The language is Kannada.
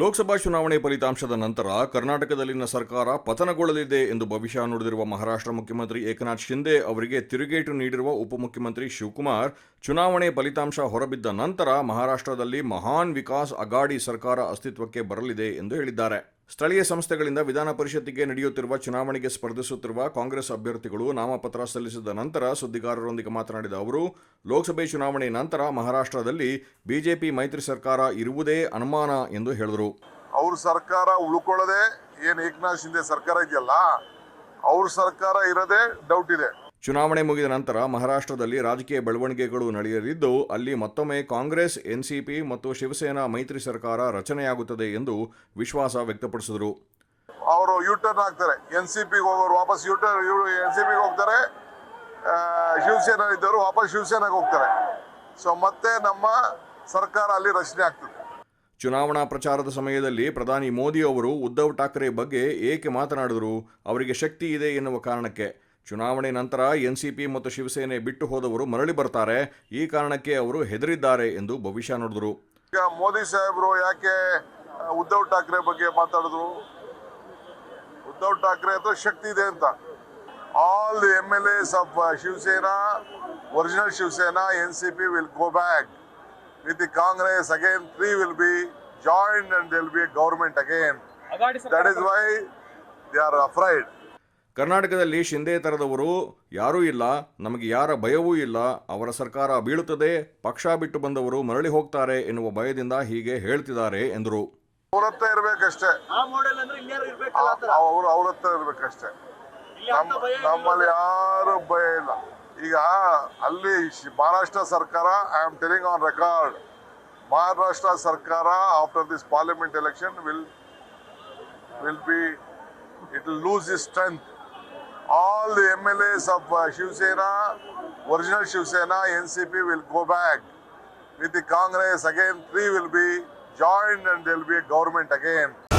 ಲೋಕಸಭಾ ಚುನಾವಣೆ ಫಲಿತಾಂಶದ ನಂತರ ಕರ್ನಾಟಕದಲ್ಲಿನ ಸರ್ಕಾರ ಪತನಗೊಳ್ಳಲಿದೆ ಎಂದು ಭವಿಷ್ಯ ನುಡಿದಿರುವ ಮಹಾರಾಷ್ಟ್ರ ಮುಖ್ಯಮಂತ್ರಿ ಏಕನಾಥ್ ಶಿಂದೆ ಅವರಿಗೆ ತಿರುಗೇಟು ನೀಡಿರುವ ಉಪಮುಖ್ಯಮಂತ್ರಿ ಶಿವಕುಮಾರ್, ಚುನಾವಣೆ ಫಲಿತಾಂಶ ಹೊರಬಿದ್ದ ನಂತರ ಮಹಾರಾಷ್ಟ್ರದಲ್ಲಿ ಮಹಾನ್ ವಿಕಾಸ್ ಅಗಾಡಿ ಸರ್ಕಾರ ಅಸ್ತಿತ್ವಕ್ಕೆ ಬರಲಿದೆ ಎಂದು ಹೇಳಿದ್ದಾರೆ. ಸ್ಥಳೀಯ ಸಂಸ್ಥೆಗಳಿಂದ ವಿಧಾನ ಪರಿಷತ್ತಿಗೆ ನಡೆಯುತ್ತಿರುವ ಚುನಾವಣೆಗೆ ಸ್ಪರ್ಧಿಸುತ್ತಿರುವ ಕಾಂಗ್ರೆಸ್ ಅಭ್ಯರ್ಥಿಗಳು ನಾಮಪತ್ರ ಸಲ್ಲಿಸಿದ ನಂತರ ಸುದ್ದಿಗಾರರೊಂದಿಗೆ ಮಾತನಾಡಿದ ಅವರು, ಲೋಕಸಭೆ ಚುನಾವಣೆ ನಂತರ ಮಹಾರಾಷ್ಟ್ರದಲ್ಲಿ ಬಿಜೆಪಿ ಮೈತ್ರಿ ಸರ್ಕಾರ ಇರುವುದೇ ಅನುಮಾನ ಎಂದು ಹೇಳಿದರು. ಅವ್ರ ಸರ್ಕಾರ ಉಳ್ಕೊಳ್ಳದೆ ಏನು ಏಕನಾಥ್ ಶಿಂದೆ ಸರ್ಕಾರ ಇದೆಯಲ್ಲ, ಅವ್ರ ಸರ್ಕಾರ ಇರೋದೇ ಡೌಟ್ ಇದೆ. ಚುನಾವಣೆ ಮುಗಿದ ನಂತರ ಮಹಾರಾಷ್ಟ್ರದಲ್ಲಿ ರಾಜಕೀಯ ಬೆಳವಣಿಗೆಗಳು ನಡೆಯಲಿದ್ದು ಅಲ್ಲಿ ಮತ್ತೊಮ್ಮೆ ಕಾಂಗ್ರೆಸ್ ಎನ್ಸಿಪಿ ಮತ್ತು ಶಿವಸೇನಾ ಮೈತ್ರಿ ಸರ್ಕಾರ ರಚನೆಯಾಗುತ್ತದೆ ಎಂದು ವಿಶ್ವಾಸ ವ್ಯಕ್ತಪಡಿಸಿದರು. ಅವರು ಯೂಟರ್ನ್ ಆಗ್ತಾರೆ. ಎನ್ ಸಿ ಪಿಗೆ ಹೋಗೋರು ವಾಪಸ್ ಯೂಟರ್ ಎನ್ ಸಿ ಪಿಗೆ ಹೋಗ್ತಾರೆ. ಶಿವಸೇನಾ ಇದ್ದವರು ವಾಪಸ್ ಶಿವಸೇನಾಗೆ ಹೋಗ್ತಾರೆ. ಸೊ ಮತ್ತೆ ನಮ್ಮ ಸರ್ಕಾರ ಅಲ್ಲಿ ರಚನೆ ಆಗ್ತದೆ. ಚುನಾವಣಾ ಪ್ರಚಾರದ ಸಮಯದಲ್ಲಿ ಪ್ರಧಾನಿ ಮೋದಿ ಅವರು ಉದ್ಧವ್ ಠಾಕ್ರೆ ಬಗ್ಗೆ ಏಕೆ ಮಾತನಾಡಿದರು? ಅವರಿಗೆ ಶಕ್ತಿ ಇದೆ ಎನ್ನುವ ಕಾರಣಕ್ಕೆ. ಚುನಾವಣೆ ನಂತರ ಎನ್ಸಿಪಿ ಮತ್ತು ಶಿವಸೇನೆ ಬಿಟ್ಟು ಹೋದವರು ಮರಳಿ ಬರ್ತಾರೆ. ಈ ಕಾರಣಕ್ಕೆ ಅವರು ಹೆದರಿದ್ದಾರೆ ಎಂದು ಭವಿಷ್ಯ ನುಡಿದರು. ಈಗ ಮೋದಿ ಸಾಹೇಬರು ಯಾಕೆ ಉದ್ಧವ್ ಠಾಕ್ರೆ ಬಗ್ಗೆ ಮಾತಾಡಿದ್ರು? ಉದ್ಧವ್ ಠಾಕ್ರೆ ಹತ್ರ ಶಕ್ತಿ ಇದೆ ಅಂತ. All the M L S of Shivsena original Shivsena N C P will go back with the Congress again three will be joint and will be government again that is why they are afraid ಕರ್ನಾಟಕದಲ್ಲಿ ಶಿಂದೆ ತರದವರು ಯಾರೂ ಇಲ್ಲ ನಮಗೆ ಯಾರ ಭಯವೂ ಇಲ್ಲ ಅವರ ಸರ್ಕಾರ ಬೀಳುತ್ತದೆ ಪಕ್ಷ ಬಿಟ್ಟು ಬಂದವರು ಮರಳಿ ಹೋಗ್ತಾರೆ ಎನ್ನುವ ಭಯದಿಂದ ಹೀಗೆ ಹೇಳ್ತಿದ್ದಾರೆ ಎಂದರು. ಅವರತ್ತ ಇರ್ಬೇಕಷ್ಟೇ. ಆ ಮಾಡೆಲ್ ಅಂದ್ರೆ ಇನ್ಯಾರು ಇರ್ಬೇಕಲ್ಲ ಆತರ ಅವ್ರು ಅವ್ರ ಹತ್ರ ಇರ್ಬೇಕಷ್ಟೇ. ನಮ್ಮ ನಮ್ಮಲ್ಲಿ ಯಾರು ಭಯ ಇಲ್ಲ. ಈಗ ಅಲ್ಲಿ ಶ್- ಮಹಾರಾಷ್ಟ್ರ ಸರ್ಕಾರ I am telling on record Maharashtra ಸರ್ಕಾರ after this parliament election will will be it lose is strength all the MLAs of uh, Shiv Sena, original Shiv Sena, NCP will go back. With the Congress, again, three will be joined and there will be a government again.